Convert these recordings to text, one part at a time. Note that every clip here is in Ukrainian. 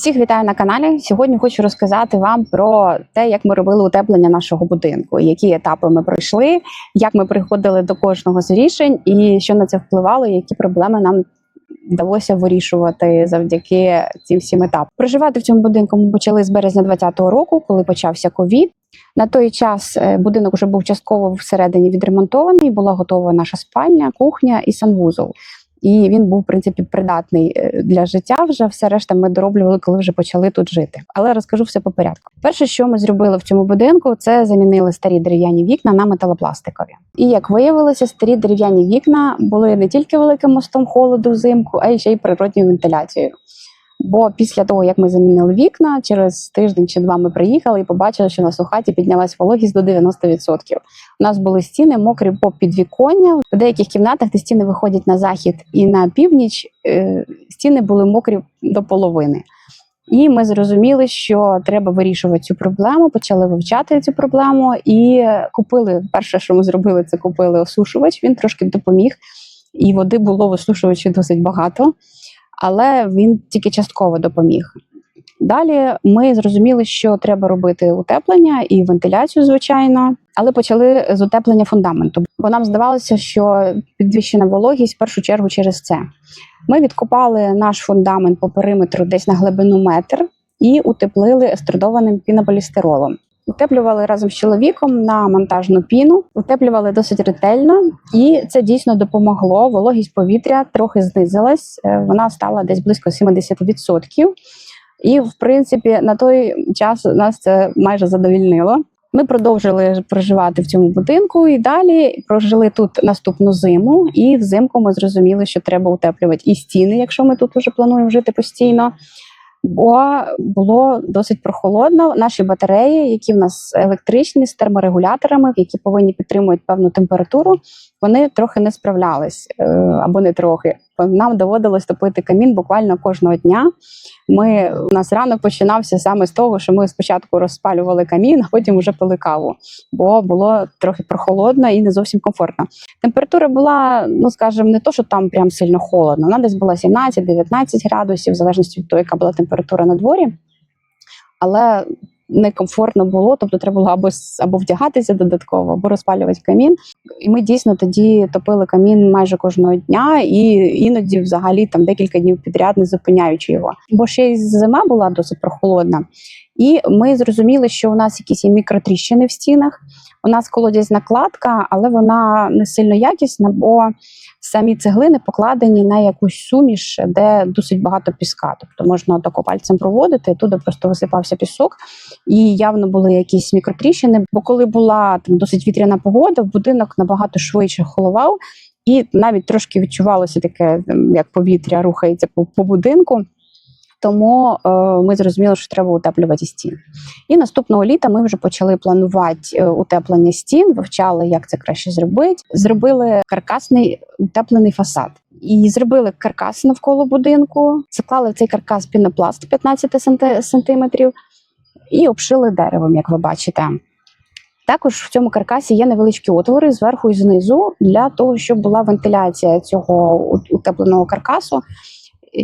Всіх вітаю на каналі. Сьогодні хочу розказати вам про те, як ми робили утеплення нашого будинку, які етапи ми пройшли, як ми приходили до кожного з рішень, і що на це впливало, які проблеми нам вдалося вирішувати завдяки цим всім етапам. Проживати в цьому будинку ми почали з березня 2020 року, коли почався ковід. На той час е, будинок вже був частково всередині відремонтований. Була готова наша спальня, кухня і санвузол. І він був в принципі придатний е, для життя. Вже все решта ми дороблювали, коли вже почали тут жити. Але розкажу все по порядку. Перше, що ми зробили в цьому будинку, це замінили старі дерев'яні вікна на металопластикові. І як виявилося, старі дерев'яні вікна були не тільки великим мостом холоду взимку, а й ще й природньою вентиляцією. Бо після того, як ми замінили вікна, через тиждень чи два ми приїхали і побачили, що нас у хаті піднялась вологість до 90%. У нас були стіни мокрі по підвіконня. В деяких кімнатах, де стіни виходять на захід і на північ, е, стіни були мокрі до половини. І ми зрозуміли, що треба вирішувати цю проблему. Почали вивчати цю проблему і купили. Перше, що ми зробили, це купили осушувач. Він трошки допоміг, і води було в осушувачі досить багато але він тільки частково допоміг. Далі ми зрозуміли, що треба робити утеплення і вентиляцію, звичайно, але почали з утеплення фундаменту, бо нам здавалося, що підвищена вологість в першу чергу через це. Ми відкопали наш фундамент по периметру десь на глибину метр і утеплили еструдованим пінополістиролом. Утеплювали разом з чоловіком на монтажну піну, утеплювали досить ретельно, і це дійсно допомогло. Вологість повітря трохи знизилась. е, Вона стала десь близько 70%. І, в принципі, на той час нас це майже задовільнило. Ми продовжили проживати в цьому будинку і далі прожили тут наступну зиму. І взимку ми зрозуміли, що треба утеплювати і стіни, якщо ми тут вже плануємо жити постійно бо було досить прохолодно. Наші батареї, які в нас електричні з терморегуляторами, які повинні підтримувати певну температуру, вони трохи не справлялись е, або не трохи. Нам доводилось топити камін буквально кожного дня. Ми у нас ранок починався саме з того, що ми спочатку розпалювали камін, а потім вже пили каву, бо було трохи прохолодно і не зовсім комфортно. Температура була, ну скажімо, не то, що там прям сильно холодно. Вона десь була 17-19 градусів, в залежності від того, яка була температура на дворі. Але некомфортно було, тобто треба було або або вдягатися додатково, або розпалювати камін. І ми дійсно тоді топили камін майже кожного дня, і іноді, взагалі, там декілька днів підряд, не зупиняючи його. Бо ще й зима була досить прохолодна. І ми зрозуміли, що у нас якісь є мікротріщини в стінах. У нас колодязь кладка, але вона не сильно якісна, бо самі цеглини покладені на якусь суміш, де досить багато піска. Тобто можна тако пальцем проводити, туди просто висипався пісок, і явно були якісь мікротріщини. Бо коли була там досить вітряна погода, будинок набагато швидше холовав, і навіть трошки відчувалося таке, ем, як повітря рухається по, по будинку. Тому е, ми зрозуміли, що треба утеплювати стіни. І наступного літа ми вже почали планувати е, утеплення стін, вивчали, як це краще зробити. Зробили каркасний утеплений фасад. І зробили каркас навколо будинку, заклали в цей каркас пінопласт 15 сантиметрів і обшили деревом, як ви бачите. Також в цьому каркасі є невеличкі отвори зверху і знизу для того, щоб була вентиляція цього утепленого каркасу,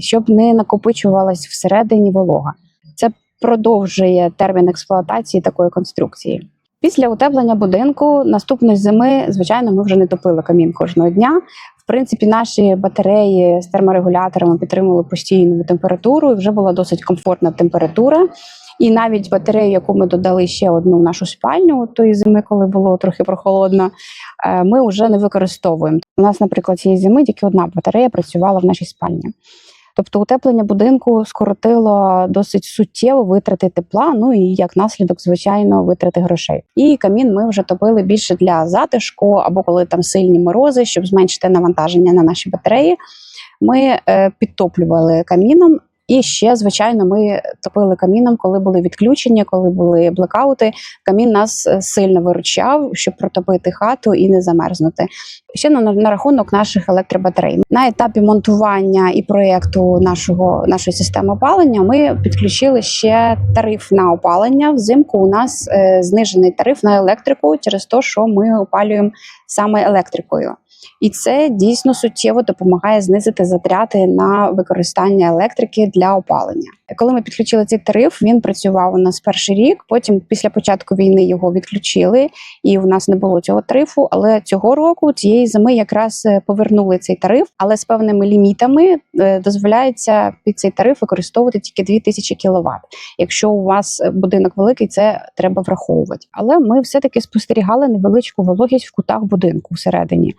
щоб не накопичувалась всередині волога. Це продовжує термін експлуатації такої конструкції. Після утеплення будинку наступної зими, звичайно, ми вже не топили камін кожного дня. В принципі, наші батареї з терморегуляторами підтримували постійну температуру, і вже була досить комфортна температура. І навіть батарею, яку ми додали ще одну в нашу спальню тої зими, коли було трохи прохолодно, е, ми вже не використовуємо. У нас, наприклад, цієї зими тільки одна батарея працювала в нашій спальні. Тобто утеплення будинку скоротило досить суттєво витрати тепла, ну і як наслідок, звичайно, витрати грошей. І камін ми вже топили більше для затишку, або коли там сильні морози, щоб зменшити навантаження на наші батареї. Ми е, підтоплювали каміном. І ще, звичайно, ми топили каміном, коли були відключення, коли були блекаути. Камін нас е, сильно виручав, щоб протопити хату і не замерзнути. Ще на, на рахунок наших електробатарей на етапі монтування і проєкту нашого нашої системи опалення ми підключили ще тариф на опалення. Взимку у нас е, знижений тариф на електрику через те, що ми опалюємо саме електрикою. І це дійсно суттєво допомагає знизити затрати на використання електрики для опалення. Коли ми підключили цей тариф, він працював у нас перший рік. Потім, після початку війни, його відключили, і у нас не було цього тарифу. Але цього року, цієї зими, якраз е, повернули цей тариф, але з певними лімітами е, дозволяється під цей тариф використовувати тільки 2000 кВт. Якщо у вас будинок великий, це треба враховувати. Але ми все-таки спостерігали невеличку вологість в кутах будинку всередині,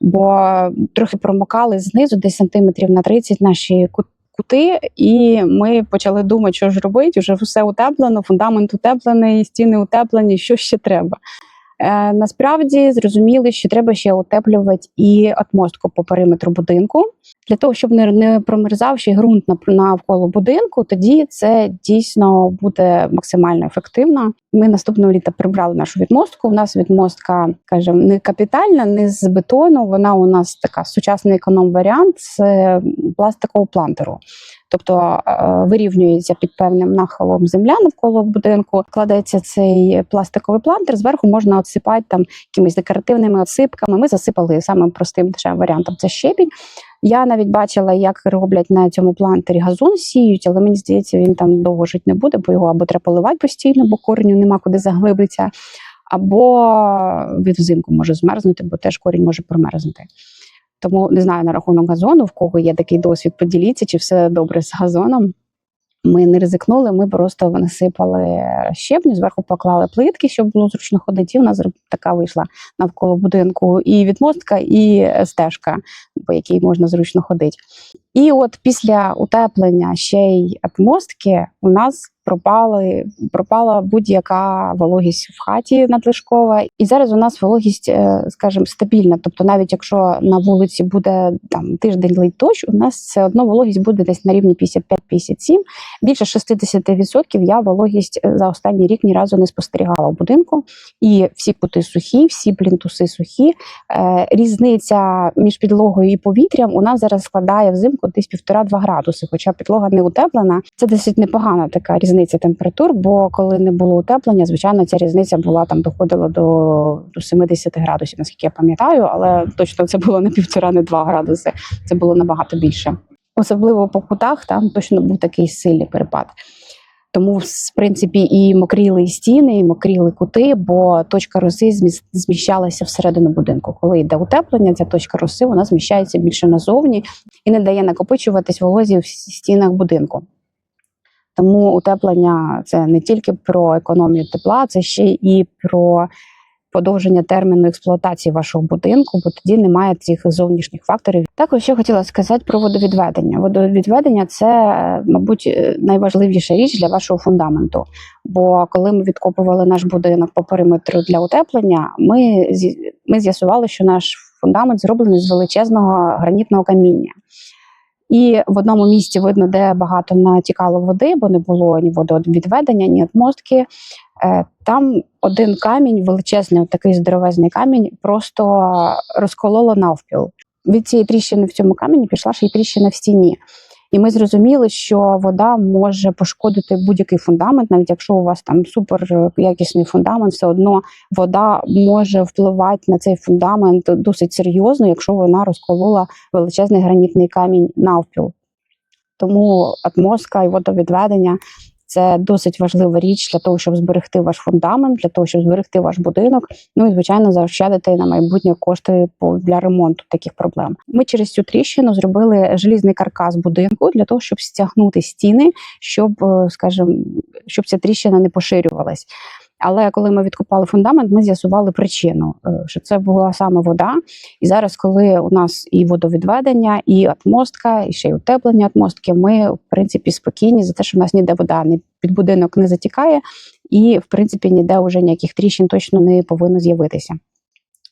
бо трохи промокали знизу, десь сантиметрів на 30 наші кути, і ми почали думати, що ж робити. Вже все утеплено, фундамент утеплений, стіни утеплені. Що ще треба? Е, насправді зрозуміли, що треба ще утеплювати і отмостку по периметру будинку для того, щоб не, не промерзав ще ґрунт нав- навколо будинку. Тоді це дійсно буде максимально ефективно. Ми наступного літа прибрали нашу відмостку. У нас відмостка, скажімо, не капітальна, не з бетону. Вона у нас така сучасний економ-варіант з е, пластикового плантеру. Тобто е, вирівнюється під певним нахилом земля навколо будинку, кладеться цей пластиковий плантер. Зверху можна отсипати там якимись декоративними отсипками. Ми засипали самим простим варіантом. Це щебінь. Я навіть бачила, як роблять на цьому плантері газон сіють, але мені здається, він там довго жити не буде, бо його або треба поливати постійно, бо кореню нема куди заглибитися, або він взимку може змерзнути, бо теж корінь може промерзнути. Тому не знаю на рахунок газону, в кого є такий досвід, поділіться, чи все добре з газоном. Ми не ризикнули, ми просто насипали щебню, зверху поклали плитки, щоб було зручно ходити. У нас така вийшла навколо будинку і відмостка, і стежка, по якій можна зручно ходити. І от після утеплення ще й отмостки у нас пропали, пропала будь-яка вологість в хаті надлишкова. І зараз у нас вологість, е, скажімо, стабільна. Тобто, навіть якщо на вулиці буде там тиждень лить дощ, у нас все одно вологість буде десь на рівні 55-57. Більше 60% я вологість е, за останній рік ні разу не спостерігала в будинку. І всі кути сухі, всі плінтуси сухі. Е, різниця між підлогою і повітрям у нас зараз складає взимку десь 1,5-2 градуси, хоча підлога не утеплена. Це досить непогана така різниця температур, бо коли не було утеплення, звичайно, ця різниця була там доходила до, до 70 градусів, наскільки я пам'ятаю, але точно це було не півтора, не два градуси. Це було набагато більше. Особливо по кутах там точно був такий сильний перепад. Тому, в принципі, і мокріли стіни, і мокріли кути, бо точка роси зміщалася всередину будинку. Коли йде утеплення, ця точка роси вона зміщається більше назовні і не дає накопичуватись волозі в стінах будинку. Тому утеплення це не тільки про економію тепла, це ще і про подовження терміну експлуатації вашого будинку, бо тоді немає цих зовнішніх факторів. Також ще хотіла сказати про водовідведення. Водовідведення це, мабуть, найважливіша річ для вашого фундаменту. Бо коли ми відкопували наш будинок по периметру для утеплення, ми, ми з'ясували, що наш фундамент зроблений з величезного гранітного каміння. І в одному місці видно, де багато натікало води, бо не було ні водовідведення, ні отмостки. Е, Там один камінь, величезний, такий здоровезний камінь, просто розкололо навпіл. Від цієї тріщини в цьому камені пішла ще й тріщина в стіні. І ми зрозуміли, що вода може пошкодити будь-який фундамент, навіть якщо у вас там супер е, якісний фундамент, все одно вода може впливати на цей фундамент досить серйозно, якщо вона розколола величезний гранітний камінь навпіл. Тому атмоска і водовідведення це досить важлива річ для того, щоб зберегти ваш фундамент, для того, щоб зберегти ваш будинок. Ну і звичайно, заощадити на майбутнє кошти по для ремонту таких проблем. Ми через цю тріщину зробили желізний каркас будинку для того, щоб стягнути стіни, щоб, е, скажімо, щоб ця тріщина не поширювалась. Але коли ми відкопали фундамент, ми з'ясували причину, е, що це була саме вода. І зараз, коли у нас і водовідведення, і атмостка, і ще й утеплення атмостки, ми в принципі спокійні за те, що в нас ніде вода не під будинок не затікає, і в принципі ніде вже ніяких тріщин точно не повинно з'явитися.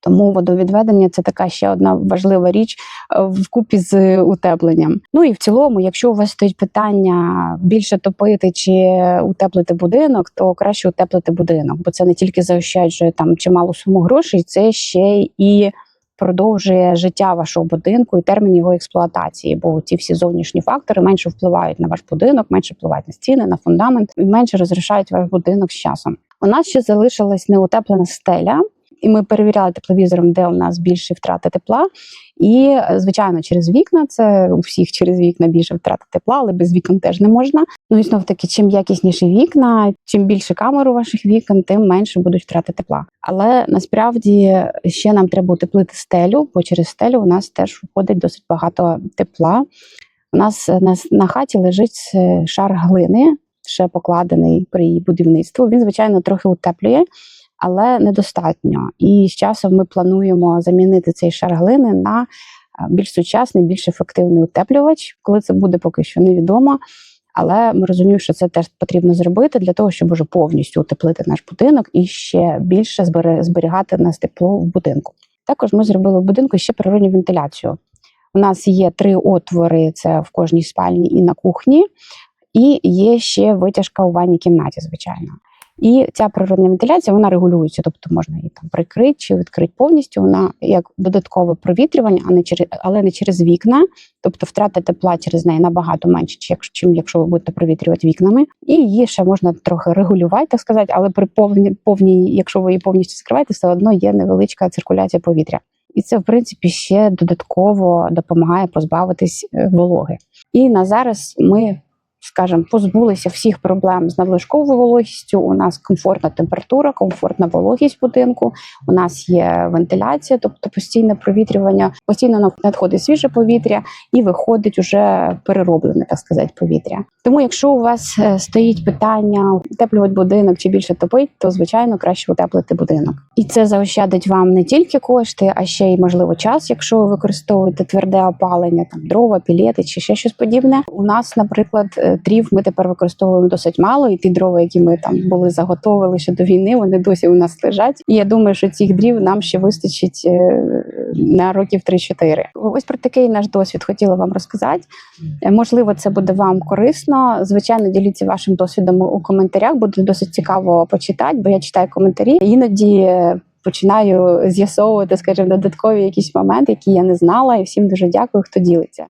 Тому водовідведення це така ще одна важлива річ е, вкупі з утепленням. Ну і в цілому, якщо у вас стоїть питання більше топити чи утеплити будинок, то краще утеплити будинок, бо це не тільки заощаджує там чималу суму грошей, це ще і продовжує життя вашого будинку і термін його експлуатації. Бо ці всі зовнішні фактори менше впливають на ваш будинок, менше впливають на стіни, на фундамент, і менше розрішають ваш будинок з часом. У нас ще залишилась неутеплена стеля. І ми перевіряли тепловізором, де у нас більші втрати тепла. І, е, звичайно, через вікна це у всіх через вікна більше втрати тепла, але без вікон теж не можна. Ну і знов таки, чим якісніші вікна, чим більше камер у ваших вікон, тим менше будуть втрати тепла. Але насправді ще нам треба утеплити стелю, бо через стелю у нас теж входить досить багато тепла. У нас е, на, на хаті лежить е, шар глини, ще покладений при її будівництву. Він, звичайно, трохи утеплює, але недостатньо. І з часом ми плануємо замінити цей шар глини на е, більш сучасний, більш ефективний утеплювач. Коли це буде, поки що невідомо. Але ми розуміємо, що це теж потрібно зробити для того, щоб уже повністю утеплити наш будинок і ще більше зберігати нас тепло в будинку. Також ми зробили в будинку ще природню вентиляцію. У нас є три отвори: це в кожній спальні і на кухні, і є ще витяжка у ванній кімнаті, звичайно. І ця природна вентиляція вона регулюється, тобто можна її там прикрити чи відкрити повністю. Вона як додаткове провітрювання, а не через але не через вікна. Тобто втрата тепла через неї набагато менше, чим якщо ви будете провітрювати вікнами. І її ще можна трохи регулювати, так сказати, але при повній повній, якщо ви її повністю закриваєте, все одно є невеличка циркуляція повітря. І це, в принципі, ще додатково допомагає позбавитись е, вологи. І на зараз ми, скажімо, позбулися всіх проблем з надлишковою вологістю. У нас комфортна температура, комфортна вологість будинку. У нас є вентиляція, тобто постійне провітрювання, постійно надходить свіже повітря і виходить уже перероблене, так сказати, повітря. Тому, якщо у вас е, стоїть питання утеплювати будинок чи більше топить, то звичайно краще утеплити будинок. І це заощадить вам не тільки кошти, а ще й можливо час, якщо ви використовуєте тверде опалення, там дрова, пілети чи ще щось подібне. У нас, наприклад, е, дрів ми тепер використовуємо досить мало, і ті дрова, які ми там були заготовили ще до війни, вони досі у нас лежать. І я думаю, що цих дрів нам ще вистачить е, на років 3-4. Ось про такий наш досвід хотіла вам розказати. Е, Можливо, це буде вам корисно. Звичайно, діліться вашим досвідом у коментарях. Буде досить цікаво почитати, бо я читаю коментарі. Іноді е, починаю з'ясовувати, скажімо, додаткові якісь моменти, які я не знала. І всім дуже дякую, хто ділиться.